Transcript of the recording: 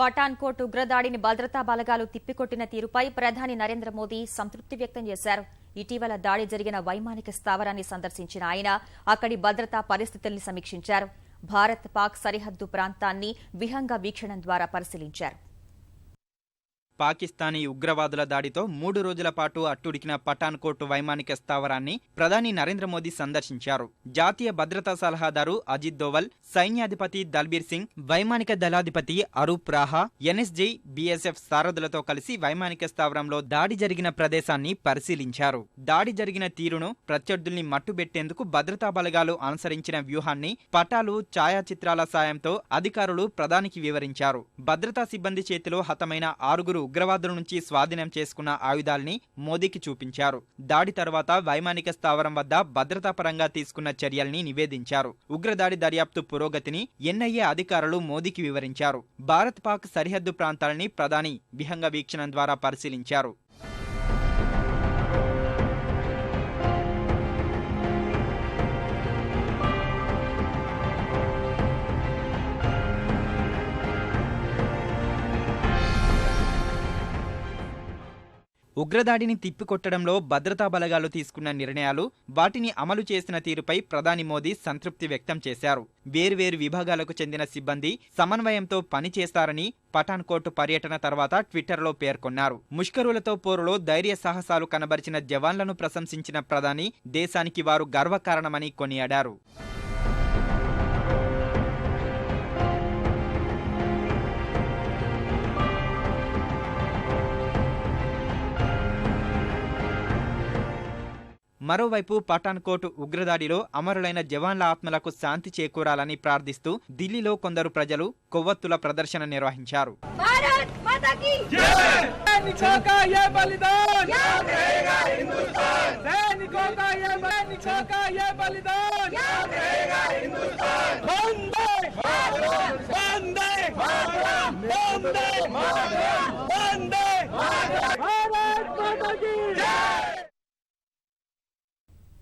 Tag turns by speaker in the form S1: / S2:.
S1: పఠాన్కోట్ ఉగ్రదాడిని భద్రతా బలగాలు తిప్పికొట్టిన తీరుపై ప్రధాని నరేంద్ర మోదీ సంతృప్తి వ్యక్తం చేశారు. ఇటీవల దాడి జరిగిన వైమానిక స్థావరాన్ని సందర్శించిన ఆయన అక్కడి భద్రతా పరిస్థితుల్ని సమీక్షించారు. భారత్ పాక్ సరిహద్దు ప్రాంతాన్ని విహంగ వీక్షణం ద్వారా పరిశీలించారు.
S2: పాకిస్తానీ ఉగ్రవాదుల దాడితో మూడు రోజుల పాటు అట్టుడికిన పఠాన్కోట్ వైమానిక స్థావరాన్ని ప్రధాని నరేంద్ర మోదీ సందర్శించారు. జాతీయ భద్రతా సలహాదారు అజిత్ దోవల్ సైన్యాధిపతి దల్బీర్ సింగ్ వైమానిక దళాధిపతి అరూప్ రాహా ఎన్ఎస్జీ బీఎస్ఎఫ్ సారథులతో కలిసి వైమానిక స్థావరంలో దాడి జరిగిన ప్రదేశాన్ని పరిశీలించారు. దాడి జరిగిన తీరును ప్రత్యర్థుల్ని మట్టుబెట్టేందుకు భద్రతా బలగాలు అనుసరించిన వ్యూహాన్ని పటాలు ఛాయాచిత్రాల సాయంతో అధికారులు ప్రధానికి వివరించారు. భద్రతా సిబ్బంది చేతిలో హతమైన ఆరుగురు ఉగ్రవాదుల నుంచి స్వాధీనం చేసుకున్న ఆయుధాల్ని మోదీకి చూపించారు. దాడి తర్వాత వైమానిక స్థావరం వద్ద భద్రతా పరంగా తీసుకున్న చర్యల్ని నివేదించారు. ఉగ్రదాడి దర్యాప్తు పురోగతిని ఎన్ఐఏ అధికారులు మోదీకి వివరించారు. భారత్ పాక్ సరిహద్దు ప్రాంతాలని ప్రధాని విహంగ వీక్షణం ద్వారా పరిశీలించారు. ఉగ్రదాడిని తిప్పికొట్టడంలో భద్రతా బలగాలు తీసుకున్న నిర్ణయాలు వాటిని అమలు చేసిన తీరుపై ప్రధాని మోదీ సంతృప్తి వ్యక్తం చేశారు. వేర్వేరు విభాగాలకు చెందిన సిబ్బంది సమన్వయంతో పనిచేస్తారని పఠాన్కోట్ పర్యటన తర్వాత ట్విట్టర్లో పేర్కొన్నారు. ముష్కరులతో పోరులో ధైర్య సాహసాలు కనబరిచిన జవాన్లను ప్రశంసించిన ప్రధాని దేశానికి వారు గర్వకారణమని కొనియాడారు. మరోవైపు పఠాన్కోట్ ఉగ్రదాడిలో అమరులైన జవాన్ల ఆత్మలకు శాంతి చేకూరాలని ప్రార్థిస్తూ ఢిల్లీలో కొందరు ప్రజలు కొవ్వొత్తుల ప్రదర్శన నిర్వహించారు.